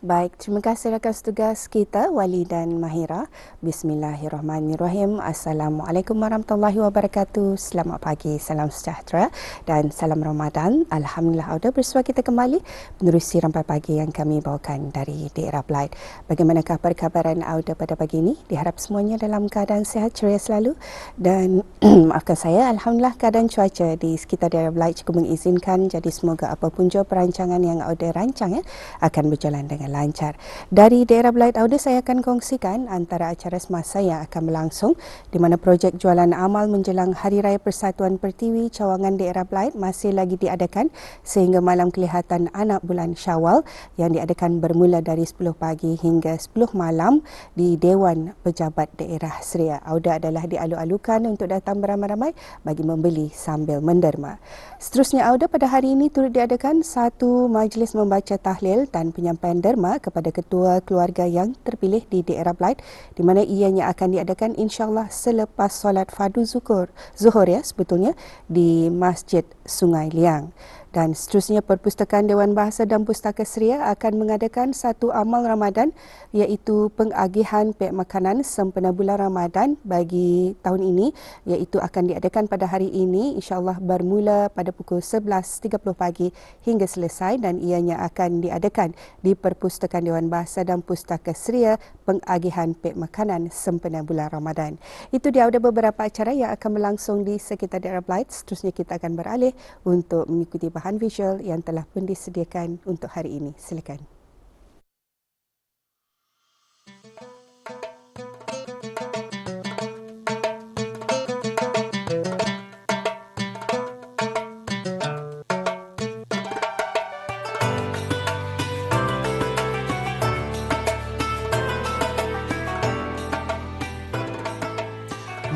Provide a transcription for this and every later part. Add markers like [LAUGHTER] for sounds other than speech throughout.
Baik, terima kasih rakan tugas kita Wali dan Mahira. Bismillahirrahmanirrahim. Assalamualaikum warahmatullahi wabarakatuh. Selamat pagi, salam sejahtera dan salam Ramadan. Alhamdulillah ada bersua kita kembali menerusi rampai pagi yang kami bawakan dari daerah Blight. Bagaimanakah perkabaran Auda pada pagi ini? Diharap semuanya dalam keadaan sehat ceria selalu dan [CLEARS THROAT] maafkan saya, alhamdulillah keadaan cuaca di sekitar daerah Blight cukup mengizinkan jadi semoga apapun jua perancangan yang Auda rancang ya akan berjalan dengan lancar. Dari daerah Blight Audio saya akan kongsikan antara acara semasa yang akan berlangsung di mana projek jualan amal menjelang Hari Raya Persatuan Pertiwi Cawangan daerah Blight masih lagi diadakan sehingga malam kelihatan anak bulan Syawal yang diadakan bermula dari 10 pagi hingga 10 malam di Dewan Pejabat Daerah Seria. Auda adalah dialu-alukan untuk datang beramai-ramai bagi membeli sambil menderma. Seterusnya Auda pada hari ini turut diadakan satu majlis membaca tahlil dan penyampaian derma Dharma kepada ketua keluarga yang terpilih di daerah Blight di mana ianya akan diadakan insyaAllah selepas solat Fadu Zuhur, Zuhur ya sebetulnya di Masjid Sungai Liang dan seterusnya Perpustakaan Dewan Bahasa dan Pustaka Seria akan mengadakan satu amal Ramadan iaitu pengagihan pek makanan sempena bulan Ramadan bagi tahun ini iaitu akan diadakan pada hari ini insyaallah bermula pada pukul 11.30 pagi hingga selesai dan ianya akan diadakan di Perpustakaan Dewan Bahasa dan Pustaka Seria pengagihan pek makanan sempena bulan Ramadan. Itu dia ada beberapa acara yang akan berlangsung di sekitar daerah Blight. Seterusnya kita akan beralih untuk mengikuti bahan visual yang telah pun disediakan untuk hari ini. Silakan.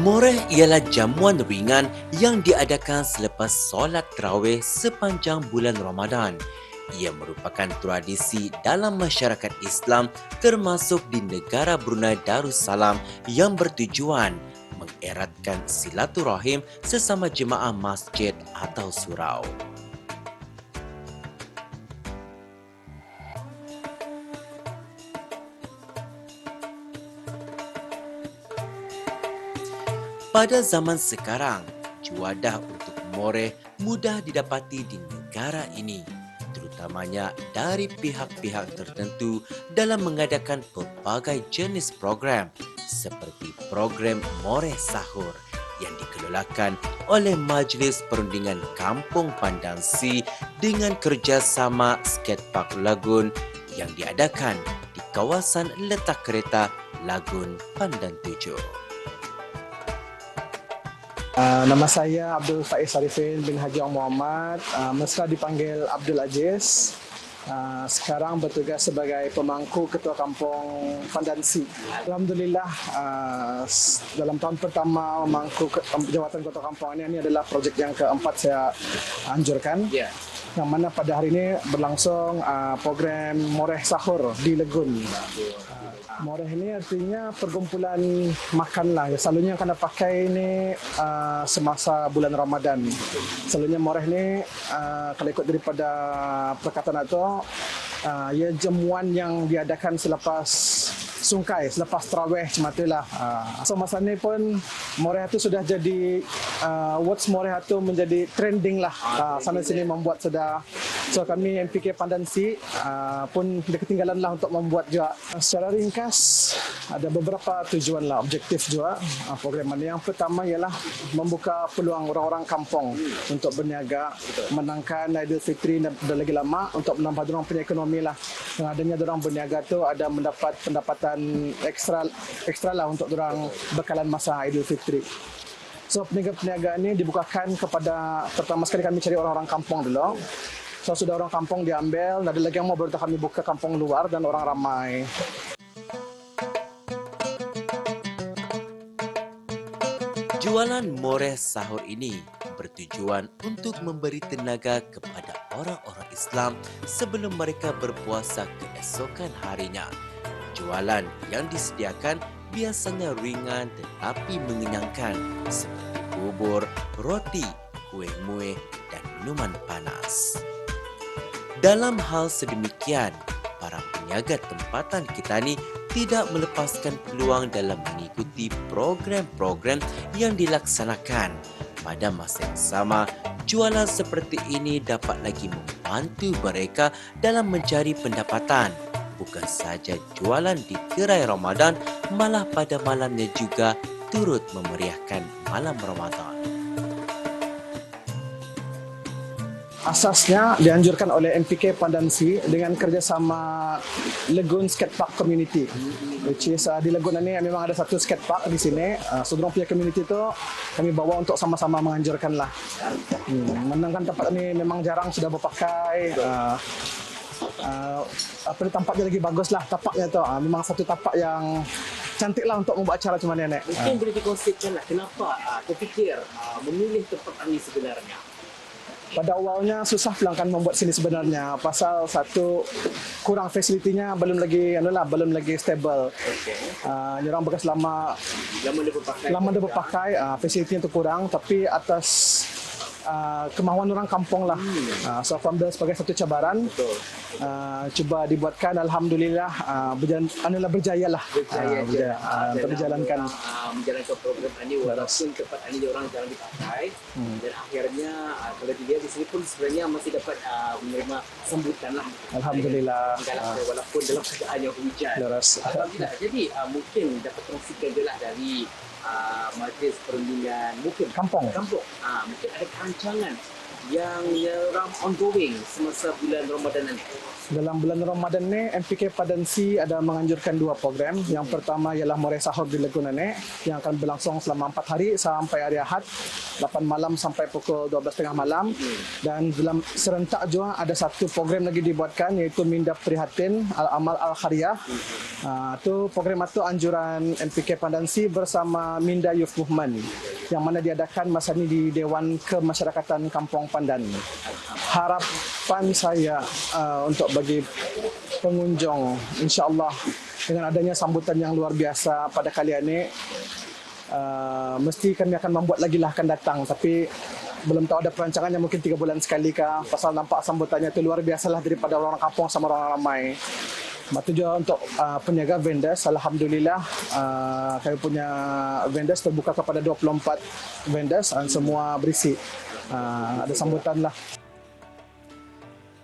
Moreh ialah jamuan ringan yang diadakan selepas solat terawih sepanjang bulan Ramadan. Ia merupakan tradisi dalam masyarakat Islam termasuk di negara Brunei Darussalam yang bertujuan mengeratkan silaturahim sesama jemaah masjid atau surau. Pada zaman sekarang, juadah untuk moreh mudah didapati di negara ini, terutamanya dari pihak-pihak tertentu dalam mengadakan pelbagai jenis program seperti program Moreh Sahur yang dikelolakan oleh Majlis Perundingan Kampung Pandang Si dengan kerjasama Skatepark Lagun yang diadakan di kawasan letak kereta Lagun Pandan Tujuh. Uh, nama saya Abdul Faiz Arifin bin Haji Muhammad. Uh, mesra dipanggil Abdul Aziz. Uh, sekarang bertugas sebagai pemangku Ketua Kampung Pandansi. Alhamdulillah uh, dalam tahun pertama memangku ke, jawatan Ketua Kampung ini, ini adalah projek yang keempat saya anjurkan. Yeah. Yang mana pada hari ini berlangsung uh, program Moreh Sahur di Legun. Moreh ini artinya perkumpulan makan lah. Ya, selalunya akan pakai ini uh, semasa bulan Ramadan. Selalunya Moreh ini uh, kalau ikut daripada perkataan itu, uh, ia jamuan yang diadakan selepas sungkai selepas terawih macam itulah. Uh, so masa ni pun Moreh itu sudah jadi uh, words Moreh itu menjadi trending lah. Uh, sana sini membuat sudah so kami MPK Pandansi uh, pun tidak ketinggalan lah untuk membuat juga. Secara ringkas ada beberapa tujuan lah objektif juga uh, program ini. Yang pertama ialah membuka peluang orang-orang kampung untuk berniaga menangkan Aidilfitri dan, dan lagi lama untuk menambah dorong punya ekonomi lah. Dengan adanya dorong berniaga tu ada mendapat pendapatan ekstra ekstra lah untuk orang bekalan masa Idul Fitri. So peniaga-peniaga ini dibukakan kepada pertama sekali kami cari orang-orang kampung dulu. So sudah orang kampung diambil, ada lagi yang mau baru kami buka kampung luar dan orang ramai. Jualan moreh sahur ini bertujuan untuk memberi tenaga kepada orang-orang Islam sebelum mereka berpuasa keesokan harinya jualan yang disediakan biasanya ringan tetapi mengenyangkan seperti bubur, roti, kuih muih dan minuman panas. Dalam hal sedemikian, para peniaga tempatan kita ni tidak melepaskan peluang dalam mengikuti program-program yang dilaksanakan. Pada masa yang sama, jualan seperti ini dapat lagi membantu mereka dalam mencari pendapatan. Bukan saja jualan di gerai Ramadan, malah pada malamnya juga turut memeriahkan malam Ramadan. Asasnya dianjurkan oleh MPK Pandansi dengan kerjasama Legun Skatepark Community. Which is uh, di Legun ini memang ada satu skatepark di sini. Uh, so, punya community tu kami bawa untuk sama-sama menganjurkan lah. Hmm, menangkan tempat ini memang jarang sudah berpakai. Uh, uh, apa ni tampaknya lagi bagus lah tapaknya tu. Uh, memang satu tapak yang cantik lah untuk membuat acara macam ni. Mungkin boleh dikongsikan lah kenapa uh, terfikir uh, memilih tempat ini sebenarnya. Pada awalnya susah pelanggan membuat sini sebenarnya pasal satu kurang fasilitinya belum lagi anu lah belum lagi stable. Okey. Uh, orang bekas lama Lama dia berpakai. lama dia berpakai uh, fasilitinya tu kurang tapi atas uh, kemahuan orang kampung lah. Uh, so alhamdulillah sebagai satu cabaran Betul. uh, cuba dibuatkan alhamdulillah uh, berjalan anulah berjaya lah. Berjaya Ah, je. berjaya. Ah, Dan untuk berjalankan. uh, menjalankan program ini walaupun tempat ini orang jarang dipakai Hmm. dan akhirnya uh, kalau dilihat di sini pun sebenarnya masih dapat uh, menerima sambutan lah. Alhamdulillah. Dalam, walaupun dalam keadaan yang hujan. Leras. Alhamdulillah. Jadi uh, mungkin dapat kongsikan je lah dari uh, majlis perundingan mungkin Kampung. kampung. Uh, mungkin ada 江南。Yang yang ongoing semasa bulan Ramadan nanti. Dalam bulan Ramadan ni, MPK Padansi ada menganjurkan dua program. Yang pertama ialah More Sahur di Leguna Nek yang akan berlangsung selama empat hari sampai hari Ahad, 8 malam sampai pukul 12.30 malam. Dan dalam serentak juga ada satu program lagi dibuatkan iaitu Minda Prihatin Al-Amal Al-Khariyah. Uh, tu program itu anjuran MPK Pandansi bersama Minda Youth Movement yang mana diadakan masa ini di Dewan Kemasyarakatan Kampung Pandan. Harapan saya uh, untuk bagi pengunjung insya-Allah dengan adanya sambutan yang luar biasa pada kali ini uh, mesti kami akan membuat lagi lah akan datang tapi belum tahu ada perancangannya mungkin tiga bulan sekali kah pasal nampak sambutannya itu luar biasa lah daripada orang kampung sama orang ramai Lepas tu juga untuk uh, peniaga vendors, Alhamdulillah uh, kami punya vendors terbuka kepada 24 vendors dan semua berisi. Uh, ada sambutan lah.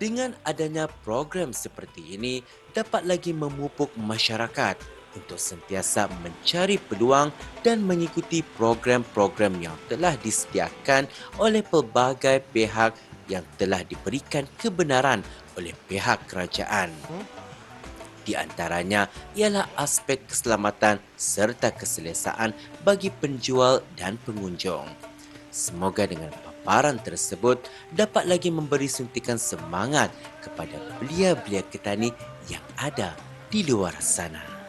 Dengan adanya program seperti ini dapat lagi memupuk masyarakat untuk sentiasa mencari peluang dan mengikuti program-program yang telah disediakan oleh pelbagai pihak yang telah diberikan kebenaran oleh pihak kerajaan. Di antaranya ialah aspek keselamatan serta keselesaan bagi penjual dan pengunjung. Semoga dengan paparan tersebut dapat lagi memberi suntikan semangat kepada belia-belia ketani yang ada di luar sana.